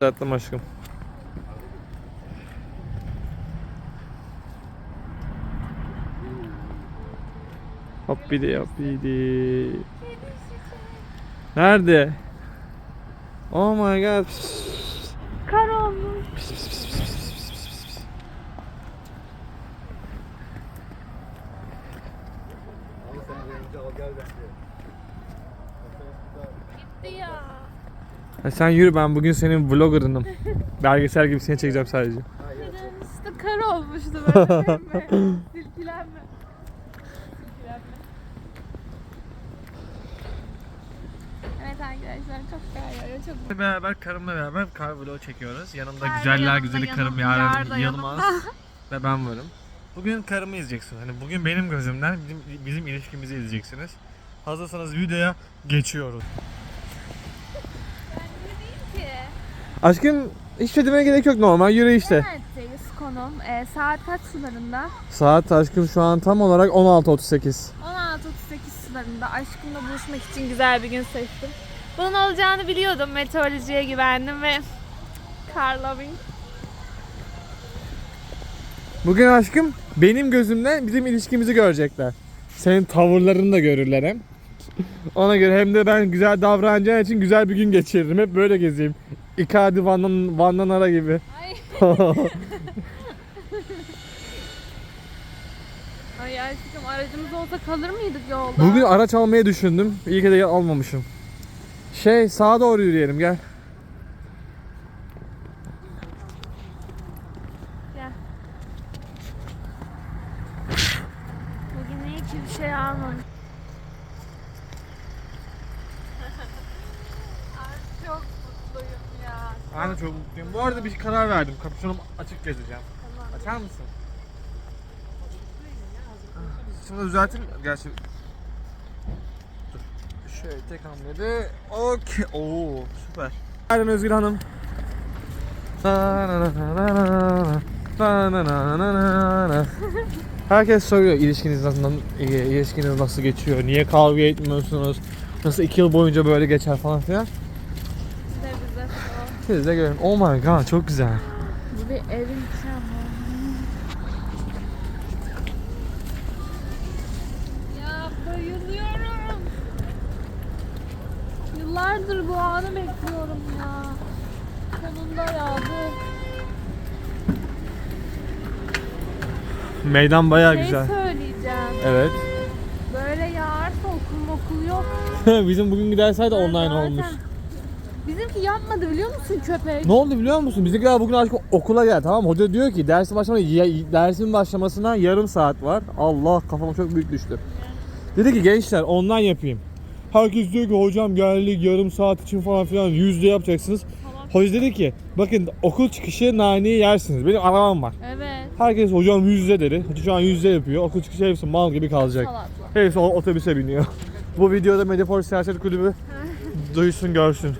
Tatlım aşkım. Hoppidi hoppidi. Nerede? Oh my god. Kar olmuş. Gitti ya. Ha, sen yürü ben bugün senin vloggerınım. Belgesel gibi seni çekeceğim sadece. İşte kar olmuştu böyle değil mi? Silkilenme. Silkilenme. Evet arkadaşlar çok kar yağıyor. Çok Beraber karımla beraber kar vlog çekiyoruz. Yanımda Kar güzeller yanımda, güzeli karım yanımda, Yaren yar da Yılmaz ve ben varım. Bugün karımı izleyeceksin. Hani bugün benim gözümden bizim, bizim ilişkimizi izleyeceksiniz. Hazırsanız videoya geçiyoruz. Ben değil ki. Aşkım hiç şey demeye gerek yok normal yürü işte. Neredeyiz konum? Ee, saat kaç sularında? Saat aşkım şu an tam olarak 16.38. 16.38 sularında aşkımla buluşmak için güzel bir gün seçtim. Bunun olacağını biliyordum. Meteorolojiye güvendim ve car loving. Bugün aşkım benim gözümden bizim ilişkimizi görecekler. Senin tavırlarını da görürler hem. Ona göre hem de ben güzel davranacağın için güzel bir gün geçiririm. Hep böyle gezeyim. Icardi Van'dan, Van'dan ara gibi. Ay. Ay aşkım aracımız olsa kalır mıydık yolda? Bugün araç almayı düşündüm. İyi ki de almamışım. Şey sağa doğru yürüyelim gel. Gel. Bugün iyi ki bir şey almamış. Ay çok mutluyum ya. Ben de çok mutluyum. Bu arada bir karar verdim. Kapüşonum açık gezeceğim. Tamam. Açar mısın? Şimdi düzelteyim. Gerçi... Dur. Şöyle tek hamlede. Okey. Oo süper. Aynen Özgür Hanım. Herkes soruyor ilişkiniz nasıl, ilişkiniz nasıl geçiyor, niye kavga etmiyorsunuz, nasıl iki yıl boyunca böyle geçer falan filan. Bir de bize o. Siz de görün. Oh my god çok güzel. Bu bir evin. Ya bayılıyorum. Yıllardır bu anı bekliyorum ya. Sonunda yağdı. Meydan bayağı Şey güzel. söyleyeceğim. Evet. Böyle yağarsa okul okul yok. Bizim bugün de online olmuş. Bizimki yapmadı biliyor musun köpek? Ne oldu biliyor musun? Bizimkiler bugün artık okula gel tamam mı? Hoca diyor ki dersin başlamaya ya- dersin başlamasına yarım saat var. Allah kafama çok büyük düştü. Dedi ki gençler online yapayım. Herkes diyor ki hocam geldik yarım saat için falan filan yüzde yapacaksınız. Tamam. Hoca dedi ki bakın okul çıkışı naneyi yersiniz. Benim arabam var. Evet. Herkes hocam yüzde dedi. Hoca şu an yüzde yapıyor. Okul çıkışı hepsi mal gibi kalacak. Salatla. Hepsi o otobüse biniyor. Bu videoda Mediaport Siyaset Kulübü duysun görsün.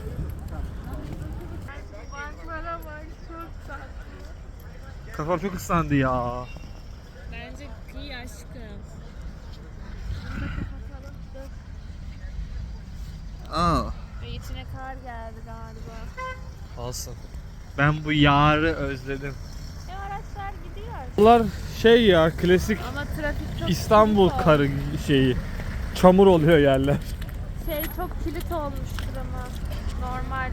Kafam çok ıslandı ya. Bence kıy aşkım. Aa. Ve içine kar geldi galiba. Olsun. Ben bu yarı özledim. Ne araçlar gidiyor. Bunlar şey ya klasik Ama trafik çok İstanbul kilit karı şeyi. Çamur oluyor yerler. Şey çok kilit olmuştur ama. Normal.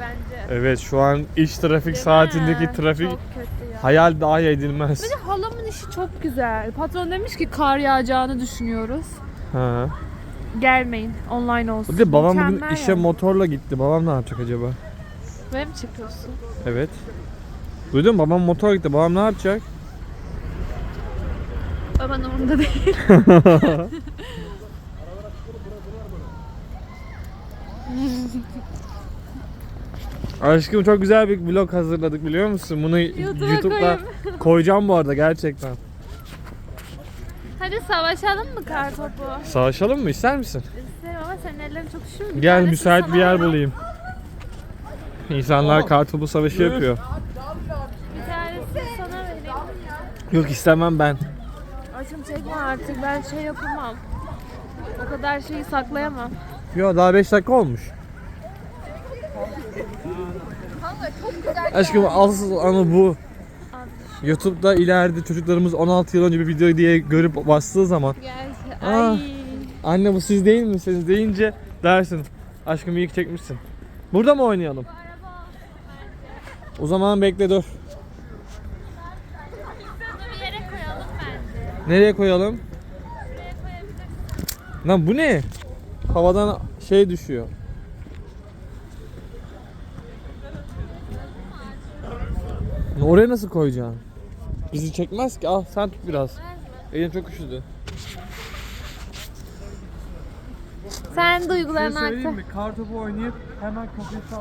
Bence. Evet şu an iş trafik Değil saatindeki mi? trafik Çok kötü ya. hayal dahi edilmez. De halamın işi çok güzel. Patron demiş ki kar yağacağını düşünüyoruz. Ha. Gelmeyin. Online olsun. Bir de babam bugün Mükemmel işe yani. motorla gitti. Babam ne yapacak acaba? Böyle mi çıkıyorsun? Evet. Duydun mu? Babam motor gitti. Babam ne yapacak? Baban umurumda değil. Aşkım çok güzel bir vlog hazırladık biliyor musun? Bunu YouTube'a YouTube'da koyayım. koyacağım bu arada gerçekten. Hadi savaşalım mı kar topu? Savaşalım mı? İster misin? İsterim ama senin ellerin çok üşüyor. Bir Gel müsait bir yer bulayım. İnsanlar kartopu savaşı yapıyor. Bir tanesini sana vereyim. Yok istemem ben. Açım çekme artık ben şey yapamam. O kadar şeyi saklayamam. Yo daha 5 dakika olmuş. çok güzel. Aşkım asıl anı bu. YouTube'da ileride çocuklarımız 16 yıl önce bir video diye görüp bastığı zaman Gerçi. Aa. Ay. anne bu siz değil misiniz deyince dersin. Aşkım iyi ki çekmişsin. Burada mı oynayalım? O zaman bekle dur. Bir yere koyalım bence. Nereye koyalım? Lan bu ne? Havadan şey düşüyor. Oraya nasıl koyacaksın? Bizi çekmez ki. Al sen tut biraz. Elim çok üşüdü. Sen duygularını söyleyeyim aktar. mi? Kartopu oynayıp hemen kapıyı sal.